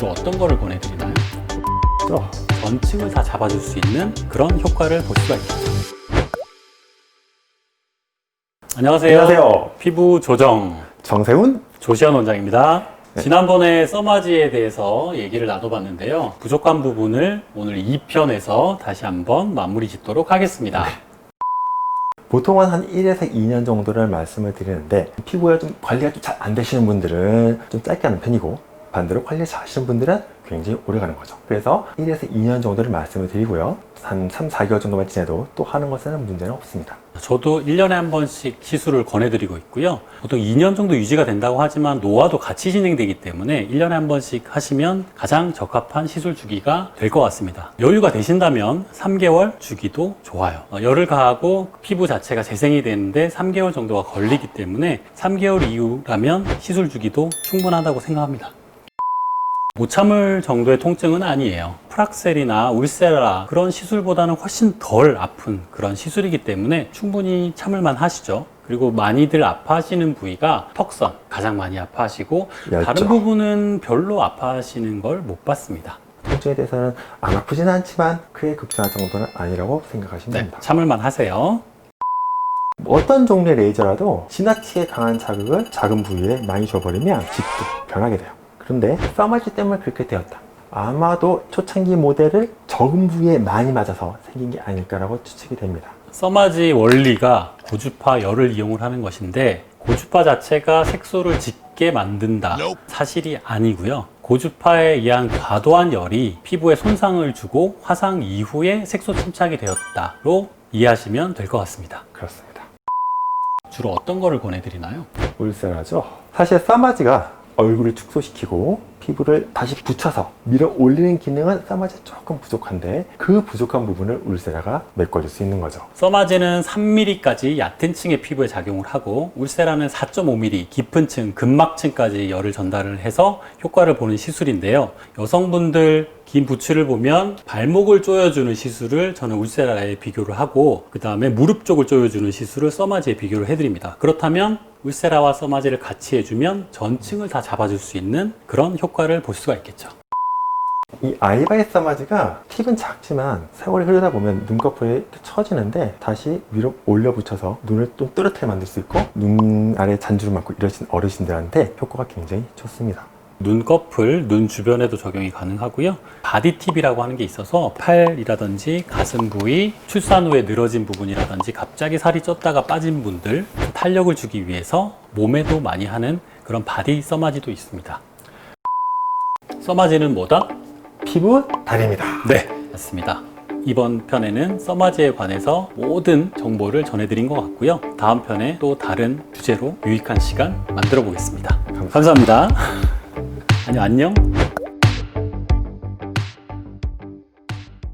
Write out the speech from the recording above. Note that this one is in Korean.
주로 어떤 거를 권해드리나요? 또 전층을 다 잡아줄 수 있는 그런 효과를 볼 수가 있겠죠. 안녕하세요. 안녕하세요. 피부 조정 정세훈 조시현 원장입니다. 네. 지난번에 써마지에 대해서 얘기를 나눠봤는데요. 부족한 부분을 오늘 2편에서 다시 한번 마무리 짓도록 하겠습니다. 네. 보통은 한 1에서 2년 정도를 말씀을 드리는데 피부가 좀 관리가 좀 잘 안 되시는 분들은 좀 짧게 하는 편이고 반대로 관리 잘 하시는 분들은 굉장히 오래 가는 거죠. 그래서 1에서 2년 정도를 말씀을 드리고요. 한 3, 4개월 정도만 지내도 또 하는 것에는 문제는 없습니다. 저도 1년에 한 번씩 시술을 권해드리고 있고요. 보통 2년 정도 유지가 된다고 하지만 노화도 같이 진행되기 때문에 1년에 한 번씩 하시면 가장 적합한 시술 주기가 될 것 같습니다. 여유가 되신다면 3개월 주기도 좋아요. 어, 열을 가하고 피부 자체가 재생이 되는데 3개월 정도가 걸리기 때문에 3개월 이후라면 시술 주기도 충분하다고 생각합니다. 못 참을 정도의 통증은 아니에요. 프락셀이나 울세라 그런 시술보다는 훨씬 덜 아픈 그런 시술이기 때문에 충분히 참을만 하시죠. 그리고 많이들 아파하시는 부위가 턱선 가장 많이 아파하시고 얇죠. 다른 부분은 별로 아파하시는 걸 못 봤습니다. 통증에 대해서는 안 아프지는 않지만 크게 급증할 정도는 아니라고 생각하시면 네, 됩니다. 참을만 하세요. 어떤 종류의 레이저라도 지나치게 강한 자극을 작은 부위에 많이 줘버리면 집도 변하게 돼요. 그런데 써마지 때문에 그렇게 되었다. 아마도 초창기 모델을 적은 부위에 많이 맞아서 생긴 게 아닐까라고 추측이 됩니다. 써마지 원리가 고주파 열을 이용을 하는 것인데 고주파 자체가 색소를 짙게 만든다 사실이 아니고요 고주파에 의한 과도한 열이 피부에 손상을 주고 화상 이후에 색소 침착이 되었다로 이해하시면 될 것 같습니다 그렇습니다. 주로 어떤 거를 권해드리나요? 울세라죠. 사실 써마지가 얼굴을 축소시키고 피부를 다시 붙여서 밀어 올리는 기능은 써마지 조금 부족한데 그 부족한 부분을 울세라가 메꿔줄 수 있는 거죠. 써마지는 3mm까지 얕은 층의 피부에 작용을 하고 울세라는 4.5mm 깊은 층, 근막층까지 열을 전달을 해서 효과를 보는 시술인데요. 여성분들 긴 부츠를 보면 발목을 조여주는 시술을 저는 울세라에 비교를 하고 그 다음에 무릎 쪽을 조여주는 시술을 써마지에 비교를 해드립니다. 그렇다면 울세라와 써마지를 같이 해주면 전층을 다 잡아줄 수 있는 그런 효과를 볼 수가 있겠죠. 이 아이바이 써마지가 팁은 작지만 세월이 흐르다 보면 눈꺼풀에 이렇게 처지는데 다시 위로 올려 붙여서 눈을 좀 또렷하게 만들 수 있고 눈 아래 잔주름 많고 이러신 어르신들한테 효과가 굉장히 좋습니다. 눈꺼풀, 눈 주변에도 적용이 가능하고요. 바디 팁이라고 하는 게 있어서 팔이라든지 가슴 부위, 출산 후에 늘어진 부분이라든지 갑자기 살이 쪘다가 빠진 분들 탄력을 주기 위해서 몸에도 많이 하는 그런 바디 써마지도 있습니다. 써마지는 뭐다? 피부 달입니다. 네, 맞습니다. 이번 편에는 써마지에 관해서 모든 정보를 전해드린 것 같고요. 다음 편에 또 다른 주제로 유익한 시간 만들어 보겠습니다. 감사합니다. 아니, 안녕.